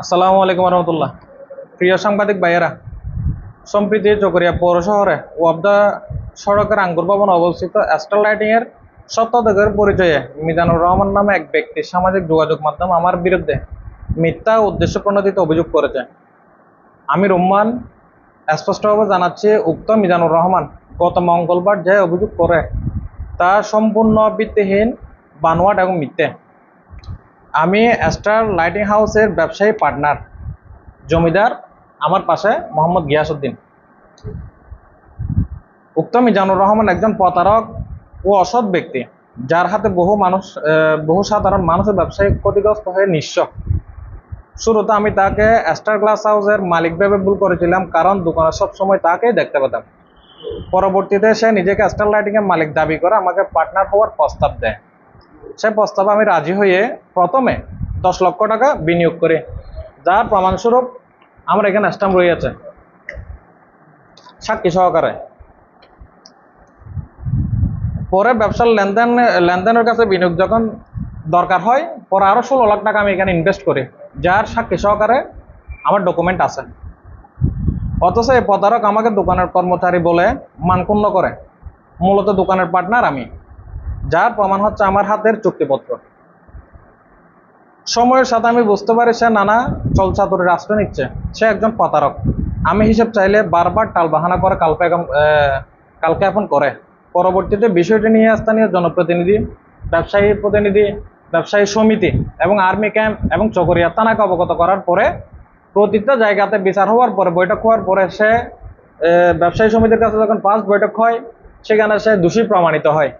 আসসালামু আলাইকুম রহমতুল্লাহ। প্রিয় সাংবাদিক ভাইয়েরা, সম্প্রীতি চকরিয়া পৌর শহরে ওয়াবদা সড়কের আঙ্গুর ভবন অবস্থিত অ্যাস্ট্রাল লাইটিং এর সত্যদের পরিচয়ে মিজানুর রহমান নামে এক ব্যক্তি সামাজিক যোগাযোগ মাধ্যম আমার বিরুদ্ধে মিথ্যা উদ্দেশ্য প্রণোদিত অভিযোগ করেছে। আমি রহমান স্পষ্টভাবে জানাচ্ছি উক্ত মিজানুর রহমান গত মঙ্গলবার যে অভিযোগ করে তা সম্পূর্ণ ভিত্তিহীন, বানোয়াট এবং মিথ্যে। আমি স্টার লাইটিং হাউসের ব্যবসায়ী পার্টনার জমিদার, আমার পাশে মোহাম্মদ গিয়াসউদ্দিন। উক্ত মিজানুর রহমান একজন প্রতারক ও অসৎ ব্যক্তি, যার হাতে বহু মানুষ বহু সাধারণ মানুষের ব্যবসায়ী ক্ষতিগ্রস্ত হয়ে নিঃস্ব। শুরুতে আমি তাকে স্টার গ্লাস হাউসের মালিক ভেবে ভুল করেছিলাম, কারণ দোকানে সবসময় তাকেই দেখতে পেতাম। পরবর্তীতে সে নিজেকে স্টার লাইটিং এর মালিক দাবি করে আমাকে পার্টনার হওয়ার প্রস্তাব দেয়। সে প্রস্তাবে আমি রাজি হয়ে প্রথমে দশ লক্ষ টাকা বিনিয়োগ করি। যার প্রমাণস্বরূপ আমার এখানে স্ট্যাম্প রয়েছে। সাক্ষী সহকারে। পরে ব্যবসার লেনদেন, লেনদেনের কাছে বিনিয়োগ যখন দরকার হয়, পরে আরও ষোলো লাখ টাকা আমি এখানে ইনভেস্ট করি। যার সাক্ষী সহকারে আমার ডকুমেন্ট আছে। অথচ এই প্রতারক আমাকে দোকানের কর্মচারী বলে মানক্ষুণ্ণ করে। মূলত দোকানের পার্টনার আমি। যার প্রমাণ হচ্ছে আমার হাতের চুক্তিপত্র। সময়ের সাথে আমি বুঝতে পারি সে নানা চলচাতুরি রাষ্ট্র নিচ্ছে। সে একজন প্রতারক। আমি হিসেব চাইলে বারবার টালবাহানা করে কালকে এখন করে। পরবর্তীতে বিষয়টি নিয়ে স্থানীয় জনপ্রতিনিধি, ব্যবসায়ী প্রতিনিধি, ব্যবসায়ী সমিতি এবং আর্মি ক্যাম্প এবং চকরিয়া থানাকে অবগত করার পরে প্রতিটা জায়গাতে বিচার হওয়ার পরে, বৈঠক হওয়ার পরে সে ব্যবসায়ী সমিতির কাছে যখন ফার্স্ট বৈঠক হয়, সেখানে সে দোষী প্রমাণিত হয়।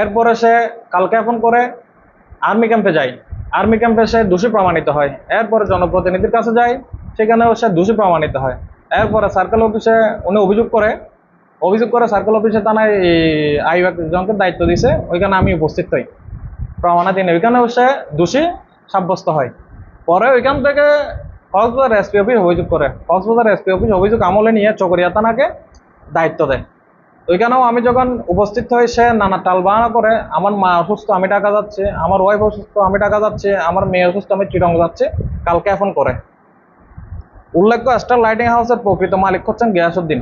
এরপরে সে কালকে কালক্ষেপণ করে আর্মি ক্যাম্পে যায়। আর্মি ক্যাম্পে সে দোষী প্রমাণিত হয়। এরপরে জনপ্রতিনিধির কাছে যায়, সেখানেও সে দোষী প্রমাণিত হয়। এরপরে সার্কেল অফিসে উনি অভিযোগ করে অভিযোগ করে সার্কেল অফিসে থানায় আই জনকে দায়িত্ব দিছে, ওইখানে আমি উপস্থিত হই। প্রমাণাধীন, ওইখানেও সে দোষী সাব্যস্ত হয়। পরে ওইখান থেকে কক্সবাজার এসপি অফিস অভিযোগ করে। কক্সবাজার এসপি অফিস অভিযোগ আমলে নিয়ে চকরিয়া থানাকে দায়িত্ব দেয়। ওইখানেও আমি যখন উপস্থিত হই, সে নানা টালবাহানা করে, আমার মা অসুস্থ, আমি টাকা যাচ্ছে, আমার ওয়াইফ অসুস্থ, আমি টাকা যাচ্ছে, আমার মেয়ে অসুস্থ, আমি চিরং যাচ্ছে, কালকে এখন করে। উল্লেখ্য স্টার লাইটিং হাউসের প্রকৃত মালিক হচ্ছেন গিয়াসুদ্দিন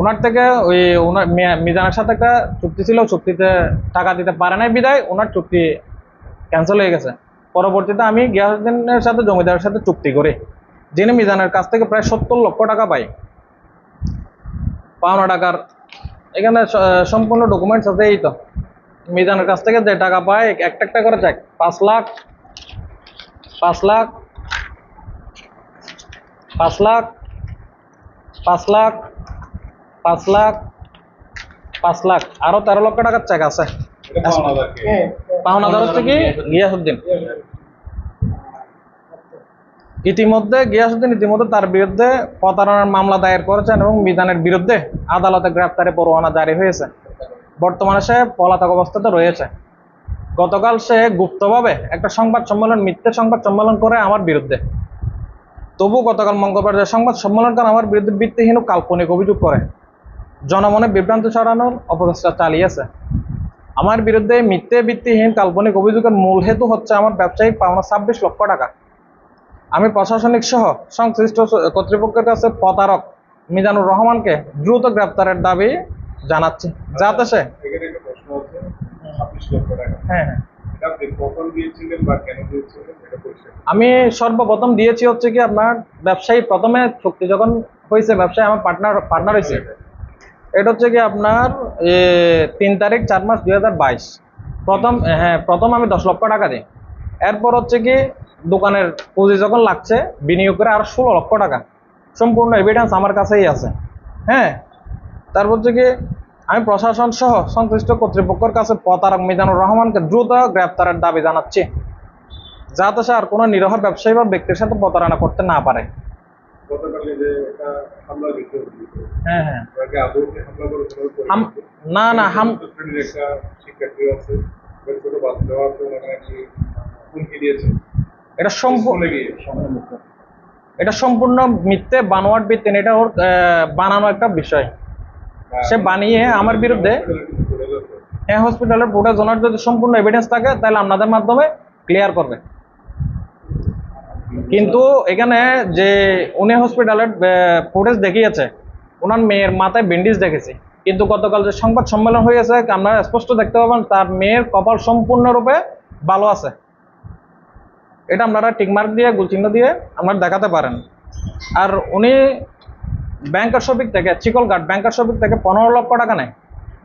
ওনার থেকে ওই ওনার মিজানের সাথে একটা চুক্তি ছিল, চুক্তিতে টাকা দিতে পারে নাই বিদায় ওনার চুক্তি ক্যান্সেল হয়ে গেছে। পরবর্তীতে আমি গিয়াসুদ্দিনের সাথে, জমিদারের সাথে চুক্তি করি, যিনি মিজানের কাছ থেকে প্রায় সত্তর লক্ষ টাকা পাই পাওনা টাকার এখানে সম্পূর্ণ ডকুমেন্টস আছে এই তো। মিজানের কাছ থেকে যে টাকা পায় একটা একটা করে চেক পাঁচ লাখ পাঁচ লাখ পাঁচ লাখ পাঁচ লাখ পাঁচ লাখ পাঁচ লাখ। আরও তেরো লক্ষ টাকার চেক আছে। পাওনাদার হচ্ছে কি? গিয়াসুদ্দিন ইতিমধ্যে গিয়াসুদ্দিন ইতিমধ্যে তার বিরুদ্ধে প্রতারণার মামলা দায়ের করেছেন এবং মিজানের বিরুদ্ধে আদালতে গ্রেপ্তারি পরোয়ানা জারি হয়েছে। বর্তমানে সে পলাতক অবস্থাতে রয়েছে। গতকাল সে গুপ্তভাবে একটা সংবাদ সম্মেলন, মিথ্যে সংবাদ সম্মেলন করে আমার বিরুদ্ধে। তবু গতকাল মঙ্গলবার যে সংবাদ সম্মেলন করে আমার বিরুদ্ধে ভিত্তিহীন কাল্পনিক অভিযোগ করে। জনমনে বিভ্রান্তি ছড়ানোর অপচেষ্টা চালিয়েছে। আমার বিরুদ্ধে মিথ্যে, ভিত্তিহীন, কাল্পনিক অভিযোগের মূল হেতু হচ্ছে আমার ব্যবসায়িক পাওনা ছাব্বিশ লক্ষ টাকা। আমি প্রশাসনিক সহ সংশ্লিষ্ট কর্তৃপক্ষের কাছে প্রতারক মিজানুর রহমানকে দ্রুত গ্রেপ্তারের দাবি জানাচ্ছি। যাতে সে হ্যাঁ হ্যাঁ। আমি সর্বপ্রথম দিয়েছি হচ্ছে কি আপনার ব্যবসায়ী প্রথমে চুক্তি যখন হয়েছে ব্যবসায়ী আমার পার্টনার পার্টনার হয়েছে। এটা হচ্ছে কি আপনার তিন তারিখ চার মাস দুই হাজার বাইশ। প্রথম হ্যাঁ প্রথম আমি দশ লক্ষ টাকা দিই। এরপর হচ্ছে কি দোকানের পুঁজি যখন লাগছে বিনিয়োগ করে আরও ষোলো লক্ষ টাকা। সম্পূর্ণ এভিডেন্স আমার কাছেই আছে। হ্যাঁ? তারপর হচ্ছে কি আমি প্রশাসন সহ সংশ্লিষ্ট কর্তৃপক্ষের কাছে প্রতারক মিজানুর রহমানকে দ্রুত গ্রেপ্তারের দাবি জানাচ্ছি যাতে সে আর কোনো নিরহ ব্যবসায়ী বা ব্যক্তির সাথে প্রতারণা করতে না পারে। হ্যাঁ হ্যাঁ। না না হাম শিক্ষার্থী আছে ছোট বাচ্চা আছে হুমকি দিয়েছে এটা সম্পূর্ণ এটা সম্পূর্ণ মিথ্যে বানোয়াট ভিত্তিন এটা ওর বানানো একটা বিষয়। সে বানিয়ে আমার বিরুদ্ধে হ্যাঁ হসপিটালের ফুটেজ ওনার যদি সম্পূর্ণ এভিডেন্স থাকে তাহলে আপনাদের মাধ্যমে ক্লিয়ার করবে। কিন্তু এখানে যে উনি হসপিটালের ফুটেজ দেখিয়েছে ওনার মেয়ের মাথায় ব্যান্ডেজ দেখেছি। কিন্তু গতকাল যে সংবাদ সম্মেলন হয়েছে আপনারা স্পষ্ট দেখতে পাবেন তার মেয়ের কপাল সম্পূর্ণরূপে ভালো আছে। এটা আপনারা টিকমার্ক দিয়ে গুলচিহ্ন দিয়ে আপনারা দেখাতে পারেন। আর উনি ব্যাংকার শফিক থেকে চিকলঘাট ব্যাংকার শফিক থেকে পনেরো লক্ষ টাকা নেয়।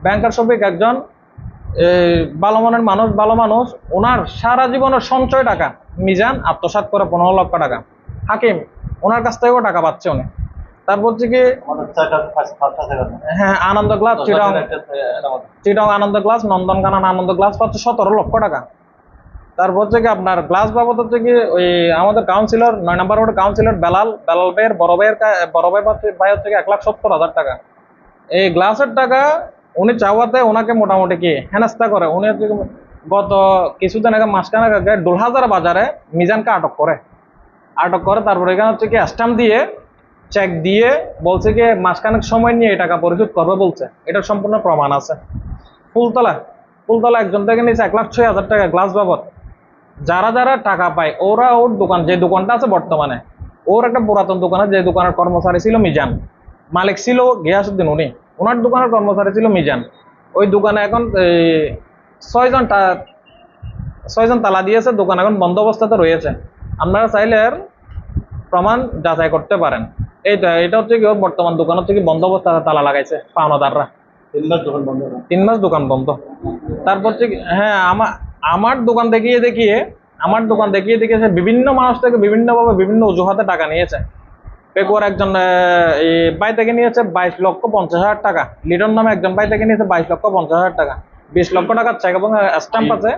ব্যাংকার শফিক একজন ভালো মনের মানুষ ভালো মানুষ ওনার সারা জীবনের সঞ্চয় টাকা মিজান আত্মসাৎ করে পনেরো লক্ষ টাকা। হাকিম ওনার কাছ থেকেও টাকা পাচ্ছে উনি। তারপর হচ্ছে কি হ্যাঁ Ananda class Chirang Chirang Ananda class Nandankanan Ananda class পাচ্ছে সতেরো লক্ষ টাকা। তারপর হচ্ছে কি আপনার গ্লাস বাবদ হচ্ছে কি ওই আমাদের কাউন্সিলর নয় নম্বর ওয়ার্ড কাউন্সিলর বেলাল বেলাল ভাইয়ের বড় ভাইয়ের বড় ভাই ভাই হচ্ছে কি এক লাখ সত্তর হাজার টাকা। এই গ্লাসের টাকা উনি চাওয়াতে ওনাকে মোটামুটি কি হেনাস্তা করে। উনি হচ্ছে গত কিছুদিন আগে, মাসখানেক আগে ডোলহাজার বাজারে মিজানকে আটক করে। আটক করে, তারপরে এখানে হচ্ছে কি স্ট্যাম্প দিয়ে চেক দিয়ে বলছে কি মাসখানেক সময় নিয়ে এই টাকা পরিশোধ করবে বলছে। এটার সম্পূর্ণ প্রমাণ আছে। ফুলতলা ফুলতলা একজন থেকে নিয়েছে এক লাখ ছয় হাজার টাকা গ্লাস বাবদ। যারা যারা টাকা পায় ওরা ওর দোকান যে দোকানটা আছে বর্তমানে ওর একটা পুরাতন দোকানে যে দোকানের কর্মচারী ছিল মিজান। মালিক ছিল গিয়াসুদ্দিন উনি। ওনার দোকানের কর্মচারী ছিল মিজান। ওই দোকানে এখন এই, ছয়জন ছয়জন তালা দিয়েছে দোকান এখন বন্ধ অবস্থাতে রয়েছে। আপনারা চাইলে এর প্রমাণ যাচাই করতে পারেন। এইটা এটা হচ্ছে কি ওর বর্তমান দোকান হচ্ছে কি বন্ধ অবস্থাতে তালা লাগাইছে পাওনাদাররা। তিন মাস দোকান বন্ধ। তিন মাস দোকান বন্ধ। তারপর হচ্ছে হ্যাঁ আমার আমার দোকান দেখিয়ে দেখিয়ে, আমার দোকান দেখিয়ে দেখিয়ে বিভিন্ন মানুষ থেকে বিভিন্নভাবে বিভিন্ন অজুহাতে টাকা নিয়েছে। পেকুয়ার একজন বাই থেকে নিয়েছে বাইশ লক্ষ পঞ্চাশ হাজার টাকা। লিটন নামে একজন বাই থেকে নিয়েছে বাইশ লক্ষ পঞ্চাশ হাজার টাকা। বিশ লক্ষ টাকার চেক এবং স্ট্যাম্প আছে।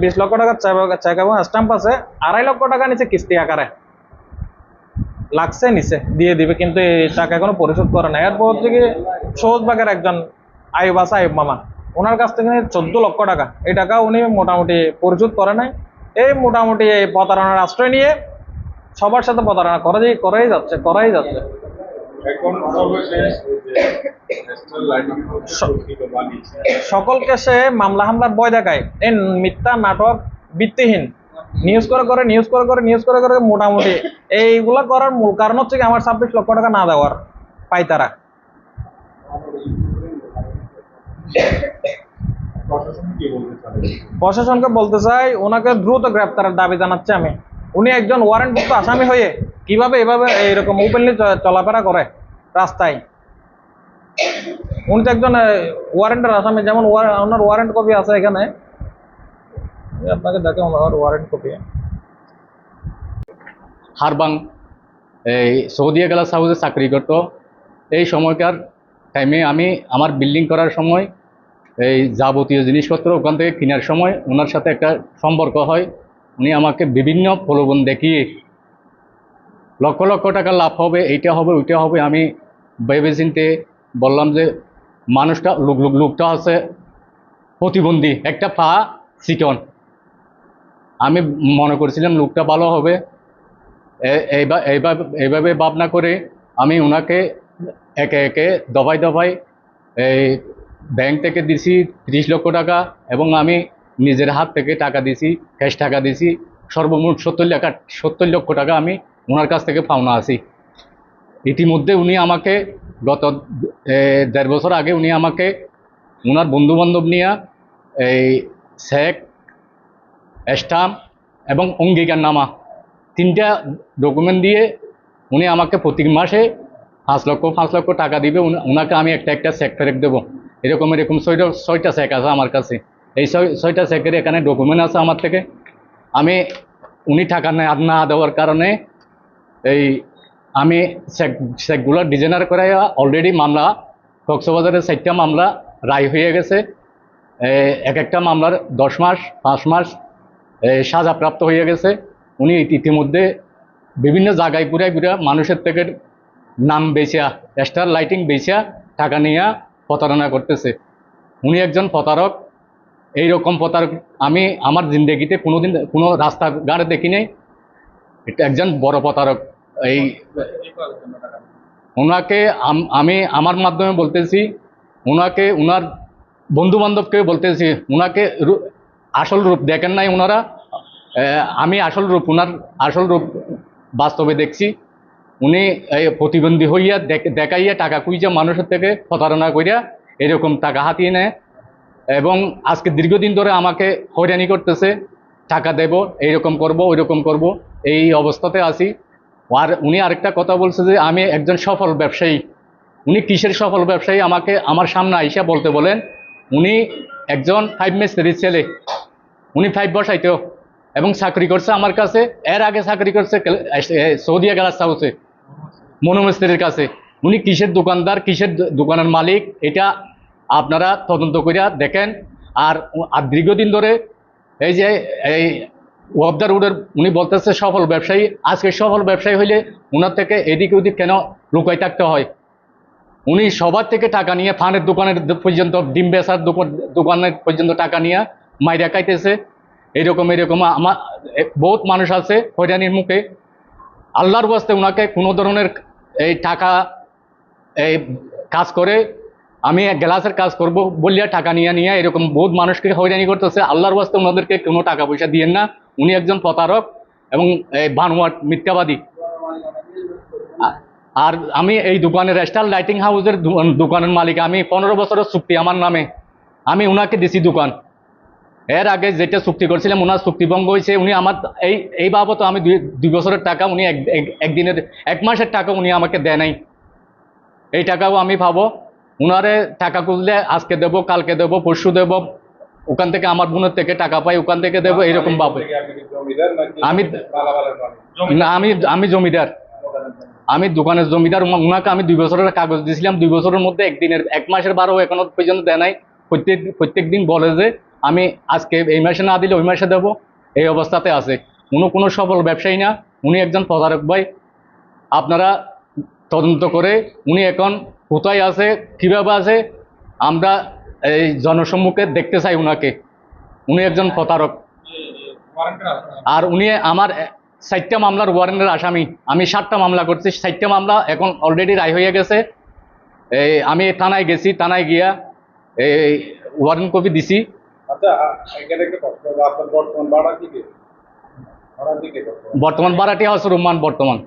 বিশ লক্ষ টাকার চেক এবং স্ট্যাম্প আছে। আড়াই লক্ষ টাকা নিচে কিস্তি আকারে। লাগছে নিচে দিয়ে দিবে, কিন্তু এই টাকা এখনও পরিশোধ করে না এরপর হচ্ছে কি সহজবাগের একজন আয়ুব আছে আয়ুব মামা। ওনার কাছ থেকে চোদ্দ লক্ষ টাকা। এই টাকা উনি মোটামুটি পরিশোধ করে নাই এই মোটামুটি এই প্রতারণার আশ্রয় নিয়ে সবার সাথে প্রতারণা করাই করাই যাচ্ছে করাই যাচ্ছে। সকলকে সে মামলা হামলার ভয় দেখায়। এই মিথ্যা নাটক ভিত্তিহীন। নিউজ করে করে নিউজ করে করে নিউজ করে করে মোটামুটি এইগুলা করার মূল কারণ হচ্ছে কি আমার ছাব্বিশ লক্ষ টাকা না দেওয়ার পাই প্রশাসনকে বলতে চাই, ওনাকে দ্রুত গ্রেপ্তারের দাবি জানাচ্ছি আমি। উনি একজন ওয়ারেন্টভুক্ত আসামি হয়ে কীভাবে এভাবে এইরকম ওপেনলি চলাফেরা করে রাস্তায়? উনি তো একজন ওয়ারেন্টের আসামি, যেমন ওনার ওয়ারেন্ট কপি আছে এখানে। আপনাকে দেখে ওনার ওয়ারেন্ট কপি। হারবাং, এই সৌদিয়া গ্লাস হাউসে চাকরি করত। এই সময়কার টাইমে আমি আমার বিল্ডিং করার সময় এই যাবতীয় জিনিসপত্র ওখান থেকে কেনার সময় ওনার সাথে একটা সম্পর্ক হয়। উনি আমাকে বিভিন্ন প্রলোভন দেখিয়ে লক্ষ লক্ষ টাকা লাভ হবে, এইটা হবে, ওইটা হবে। আমি ভেবে চিনতে বললাম যে মানুষটা লোক লোক, লোকটা আছে প্রতিবন্ধী, একটা পা চিকন। আমি মনে করছিলাম লোকটা ভালো হবে। এইভাবে এইভাবে ভাবনা করে আমি ওনাকে একে একে দফায় দফায় এই ব্যাংক থেকে দিছি ত্রিশ লক্ষ টাকা এবং আমি নিজের হাত থেকে টাকা দিছি ক্যাশ টাকা দিছি, সর্বমোট সত্তর লাখ, সত্তর লক্ষ টাকা আমি ওনার কাছ থেকে পাওনা আছি। ইতিমধ্যে উনি আমাকে গত দেড় বছর আগে উনি আমাকে ওনার বন্ধুবান্ধব নিয়ে এই শেখ স্টাম্প এবং অঙ্গীকারনামা তিনটা ডকুমেন্ট দিয়ে উনি আমাকে প্রতি মাসে পাঁচ লক্ষ পাঁচ লক্ষ টাকা দিবে ওনাকে আমি একটা একটা চেক ফেরত দেবো। এরকম এরকম ছয়টা ছয়টা চেক আছে আমার কাছে। এই ছয় ছয়টা চেকের এখানে ডকুমেন্ট আছে আমার থেকে। আমি, উনি টাকা না না দেওয়ার কারণে এই আমি চেক চেকগুলো ডিজাইনার করাই অলরেডি মামলা কক্সবাজারের চারটা মামলা রায় হয়ে গেছে। এক একটা মামলার দশ মাস, পাঁচ মাস সাজাপ্রাপ্ত হয়ে গেছে। উনি ইতি- ইতিমধ্যে বিভিন্ন জায়গায় ঘুরে ঘুরে মানুষের থেকে নাম বেচিয়া, স্টার লাইটিং বেচিয়া টাকা নিয়ে প্রতারণা করতেছে। উনি একজন প্রতারক। এই রকম প্রতারক আমি আমার জিন্দগিতে কোনোদিন কোনো রাস্তাঘাট দেখি নাই। এটা একজন বড় প্রতারক। এই ওনাকে আমি আমার মাধ্যমে বলতেছি, ওনাকে ওনার বন্ধু বান্ধবকে বলতেছি ওনাকে আসল রূপ দেখেন নাই ওনারা। আমি আসল রূপ ওনার আসল রূপ বাস্তবে দেখছি। উনি প্রতিবন্ধী হইয়া দেখাইয়া টাকা কুইজা মানুষের থেকে প্রতারণা করিয়া এরকম টাকা হাতিয়ে নেয়। এবং আজকে দীর্ঘদিন ধরে আমাকে হয়রানি করতেছে টাকা দেব এইরকম করব ওইরকম করব এই অবস্থাতে আছি। আর উনি আরেকটা কথা বলছে যে আমি একজন সফল ব্যবসায়ী। উনি কিসের সফল ব্যবসায়ী? আমাকে আমার সামনে আইসা বলতে বলেন উনি একজন ফাইভ মিস্ত্রির ছেলে। উনি ফাইভ বসাইতো এবং চাকরি করছে আমার কাছে। এর আগে চাকরি করছে কেল- এ, সৌদি গ্লাস হাউসে মনোমিস্ত্রির কাছে। উনি কিসের দোকানদার, কিসের দোকানের মালিক, এটা আপনারা তদন্ত করিয়া দেখেন। আর আর দীর্ঘদিন ধরে এই যে, এই ওয়াবদার রোডের উনি বলতেছে সফল ব্যবসায়ী, আজকে সফল ব্যবসায়ী হইলে ওনার থেকে এদিক ওদিক কেন লুকাই থাকতে হয়? উনি সবার থেকে টাকা নিয়ে ফানের দোকানের পর্যন্ত, ডিম বেসার দোকান দোকানের পর্যন্ত টাকা নিয়ে মাইরা খাইতেছে। এরকম এরকম আমার বহুত মানুষ আছে হয়রানির মুখে। আল্লাহর বাস্তে ওনাকে কোনো ধরনের এই টাকা, এই কাজ করে আমি এক গ্লাসের কাজ করব বলিয়া টাকা নিয়ে নিয়ে এরকম বহুত মানুষকে হয়রানি করতেছে। আল্লাহর বাস্তে ওনাদেরকে কোনো টাকা পয়সা দিয়েন না। উনি একজন প্রতারক এবং এই বানোয়াট, মিথ্যাবাদী। আর আমি এই দোকানের স্টার লাইটিং হাউসের দোকানের মালিক। আমি পনেরো বছরের চুক্তি আমার নামে। আমি ওনাকে দিছি দোকান। এর আগে যেটা চুক্তি করছিলাম ওনার চুক্তিভঙ্গ হয়েছে উনি আমার এই এই বাবদ আমি দুই দুই বছরের টাকা উনি এক এক- একদিনের এক মাসের টাকা উনি আমাকে দেয় নাই। এই টাকাও আমি পাবো। উনারে টাকা খুঁজলে আজকে দেবো কালকে দেবো পরশু দেবো ওখান থেকে আমার বোনের থেকে টাকা পাই ওখান থেকে দেবো এরকম পাবো নাকি আমি- না আমি আমি জমিদার। আমি দোকানের জমিদার উনাকে আমি দুই বছরের কাগজ দিয়েছিলাম দুই বছরের মধ্যে একদিনের এক মাসের বারো এখনও পর্যন্ত দেয় নাই। প্রত্যেক প্রত্যেক দিন বলে যে আমি আজকে এই মাসে না দিলে ওই মাসে দেবো। এই অবস্থাতে আছে। উনি কোনো সফল ব্যবসায়ী না, উনি একজন প্রতারক ভাই। আপনারা তদন্ত করে উনি এখন কোথায় আছে, কীভাবে আছে, আমরা এই জনসম্মুখে দেখতে চাই উনাকে। উনি একজন প্রতারক। আর উনি আমার ষাটটা মামলার ওয়ারেন্টের আসামি। আমি সাতটা মামলা করছি। ষাটটা মামলা এখন অলরেডি রায় হয়ে গেছে। এই আমি থানায় গেছি, থানায় গিয়া এই ওয়ারেন্ট কপি দিছি। আচ্ছা আ- এখানে একটা প্রশ্ন হলো, আপনার বর্তমান ভাড়া কি কে ভাড়া কি কে বর্তমান? বর্তমান বারাটি হাউস রুমান বর্তমান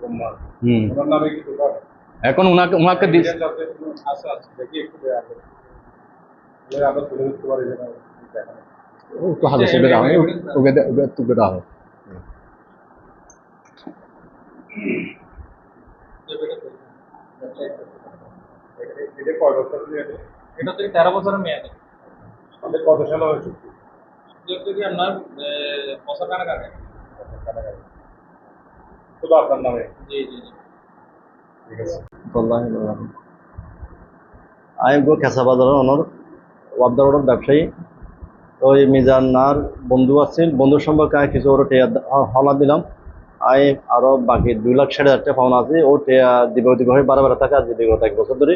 রহমান। হুম ওনার নামে কি দোকান এখন উনাকে উনাকে দিস Evidence আছে? আছে, আছে। দেখি একটু দেয়া আছে। এবার আমরা তুলে ধরতে পারি যে না, দেখানো। তো হাজার সেবে দাও ওকে দে- ওকে তুকে দাও এটা- এটা কয় বছর মেয়াদে? এটা হচ্ছে তেরো বছরের মেয়াদে আমাদের কত সালে হয়েছে? যদি আপনার শুধু আপনার নামে? জি জি জি। ঠিক আছে। আমি গো কেঁচা বাজারের অনর ওয়াবদা রোডের ব্যবসায়ী। তো এই মিজান্নার বন্ধু আছিল। বন্ধুর সম্পর্কে আমি কিছু ওর টেয়া হলা দিলাম। আমি আরও বাকি দুই লাখ ষাট হাজার টাকা পাওনা আছে। ও টেয়া দিব দিব হয়ে বারো বারো টাকা আজ বিগত এক বছর ধরে।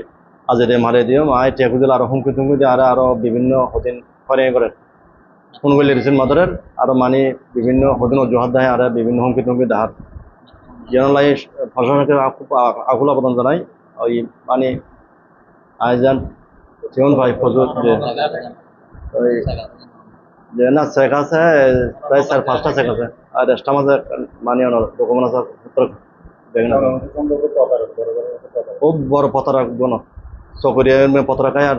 আজ এটা মারে দিও আয় টেয়া খুঁজলে আরও হুমকি তুমকি দিয়ে আরও আরও বিভিন্ন হদিন হরিয়া করে ফোন করলে রিসেন্ট মাদারের আরও মানে বিভিন্ন হদিন অজুহাত দেয় আর বিভিন্ন হুমকি তুমকি দেহার যেন লাই প্রশাসনকে আকুল আবেদন জানাই। ওই মানে আইজান জীবন ভাই ফজল যে ওই যে না চেক আছে প্রায় চার পাঁচটা চেক আছে। আর এক্সট্রা মাঝে মানে ওনার ডকুমেন্ট আছে তদারক বড় বড় একটা তদারক। খুব বড় চকরিয়া পতাকা খায় আর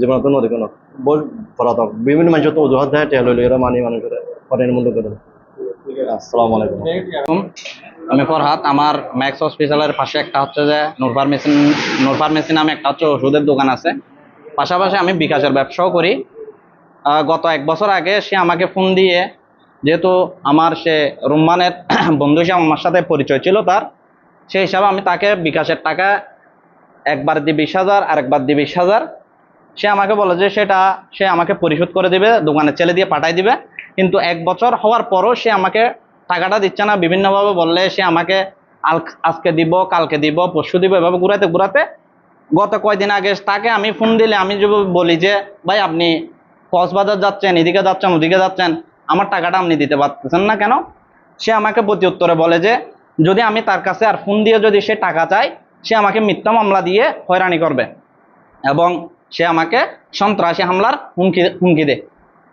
জীবনত নদী কোন বহু পলাতক বিভিন্ন মানুষ তো অজুহাত দেয় টেল হইলে এরা মানি মানুষের করেন মূল্য করে আসসালামু আলাইকুম। আমি ফরহাদ আমার ম্যাক্স হসপিটালের পাশে একটা হচ্ছে যে নূর ফার্মেসি নূর ফার্মেসি নামে একটা হচ্ছে ওষুধের দোকান আছে। পাশাপাশি আমি বিকাশের ব্যবসাও করি। গত এক বছর আগে সে আমাকে ফোন দিয়ে যেহেতু আমার সে রুম্মানের বন্ধু হিসাবে আমার সাথে পরিচয় ছিল তার সেই হিসাবে আমি তাকে বিকাশের টাকা একবার দিই বিশ হাজার আরেকবার দিই বিশ হাজার সে আমাকে বলে যে সেটা সে আমাকে পরিশোধ করে দিবে দোকানে ছেলে দিয়ে পাঠাই দিবে। কিন্তু এক বছর হওয়ার পরও সে আমাকে টাকাটা দিচ্ছে না। বিভিন্নভাবে বললে সে আমাকে আজকে দিব, কালকে দিব, পরশু দিব, এভাবে ঘুরাতে ঘুরাতে গত কয়দিন আগে তাকে আমি ফোন দিলে আমি বলি যে, ভাই, আপনি কক্সবাজার যাচ্ছেন, এদিকে যাচ্ছেন, ওদিকে যাচ্ছেন। আমার টাকাটা আপনি দিতে পারতেছেন না কেন? সে আমাকে প্রতি উত্তরে বলে যে, যদি আমি তার কাছে আর ফোন দিয়ে যদি সে টাকা চায় সে আমাকে মিথ্যা মামলা দিয়ে হয়রানি করবে এবং সে আমাকে সন্ত্রাসী হামলার হুমকি হুমকি দেয়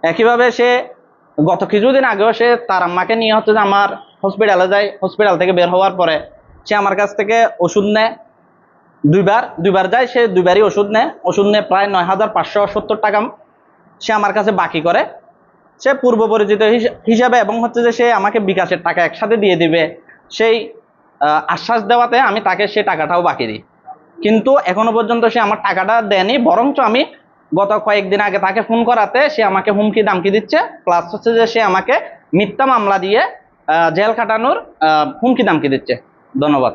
একইভাবে সে গত কিছুদিন আগেও সে তার আম্মাকে নিয়ে হচ্ছে যে আমার হসপিটালে যায়, হসপিটাল থেকে বের হওয়ার পরে সে আমার কাছ থেকে ওষুধ নেয়। দুইবার দুইবার যায় সে দুইবারই ওষুধ নেয়। ওষুধ নেয় প্রায় নয় হাজার পাঁচশো সত্তর টাকা সে আমার কাছে বাকি করে। সে পূর্ব পরিচিত হিস- হিসাবে এবং হচ্ছে যে সে আমাকে বিকাশের টাকা একসাথে দিয়ে দিবে। সেই আশ্বাস দেওয়াতে আমি তাকে সে টাকাটাও বাকি দিই। কিন্তু এখনও পর্যন্ত সে আমার টাকাটা দেয়নি, বরঞ্চ আমি গত কয়েকদিন আগে তাকে ফোন করাতে সে আমাকে হুমকি দামকি দিচ্ছে প্লাস হচ্ছে যে সে আমাকে মিথ্যা মামলা দিয়ে জেল খাটানোর হুমকি দামকি দিচ্ছে। ধন্যবাদ।